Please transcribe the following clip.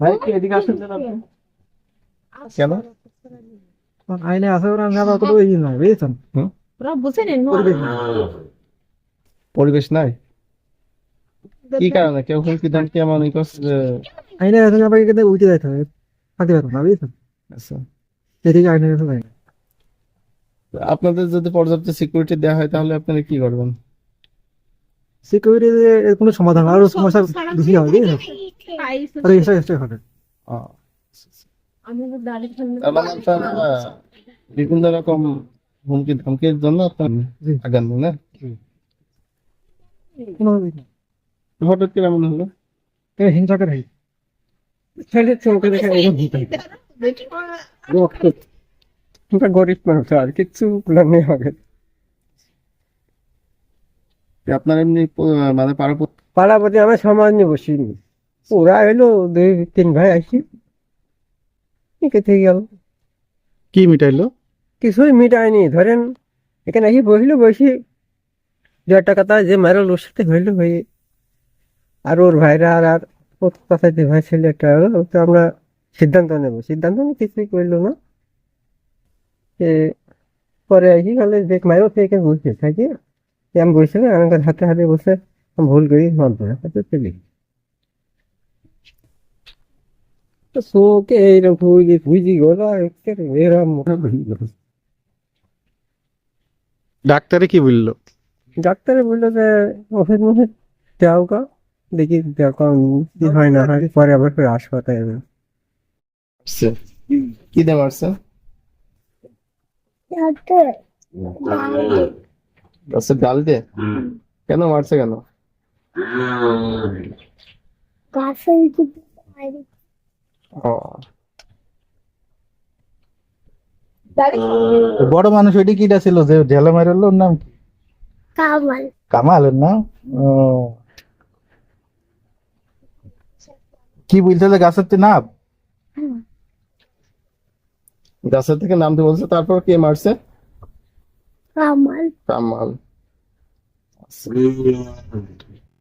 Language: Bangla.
ভাই কি এদিকে আসেন কেন? আইনে আছে ওরা না তো ওই না বুঝছেন? ওরা বুঝে পরিবেশ নাই। কি কারণে? কেউ হুমকি ধামকি এমন ই করছে আইনে আছে না পাই কিন্তু উঠে যাইতে হবে। থাকতে পারব না বুঝছেন? আচ্ছা। এদিকে আইনে আছে না আপনাদের যদি পর্যাপ্ত সিকিউরিটি দেওয়া হয় তাহলে আপনারা কি করবেন? সিকিউরিটি কোনো সমাধান আরও সমস্যা বেশি হবে আরও আমি মানে আপনার আহ, বিভিন্ন রকম হুমকি ধামকির জন্য আপনার আগান না কোনো হঠাৎ করে এমন হলো? হিংসা করে ছেলে চোখে দেখে এরকম ভূত রক্ত। আমরা গরিব মানুষ আর কিচ্ছু নেই হবে আপনার এমনি মানে পাড়াপত্র পাড়াপতি আমার সমাজ নিয়ে বসিনি। ওরা এলো দুই তিন ভাই আসি থেকে গেল। কি মিটাইলো? কিছুই মিটায়নি ধরেন এখানে এসে বসল বসি দু একটা কথা যে মারল ওর সাথে হইল হয়ে আর ওর ভাইরা আর আর কথা যে ভাই ছিল একটা তো আমরা সিদ্ধান্ত নেব। সিদ্ধান্ত নিয়ে কিছুই করল না। পরে আসি গেলে দেখ মায়ও থেকে বসে থাকি আমি বসে আমার হাতে হাতে বসে ভুল করি মানতে না তো চলি তো শোকে এইরকম বুঝি বুঝি গেল ডাক্তারে কি বলল? ডাক্তারে বলল যে ওষুধ মুষুধ দেওয়া কা দেখি দেওয়া কি হয় না হয় পরে আবার ফের হাসপাতালে কি দিয়ে মারছে গাছের ডাল দিয়ে কেন মারছে কেন? ও বড় মানুষ ওইটি কিটা ছিল? যে ঢেলা মারল ওর নাম কি? কামাল। কামাল ওর নাম? কি বলতে যে গাছের তো নাম? গাছের থেকে নাম নামতে বলছে তারপর কে মারছে? কামাল। কামাল।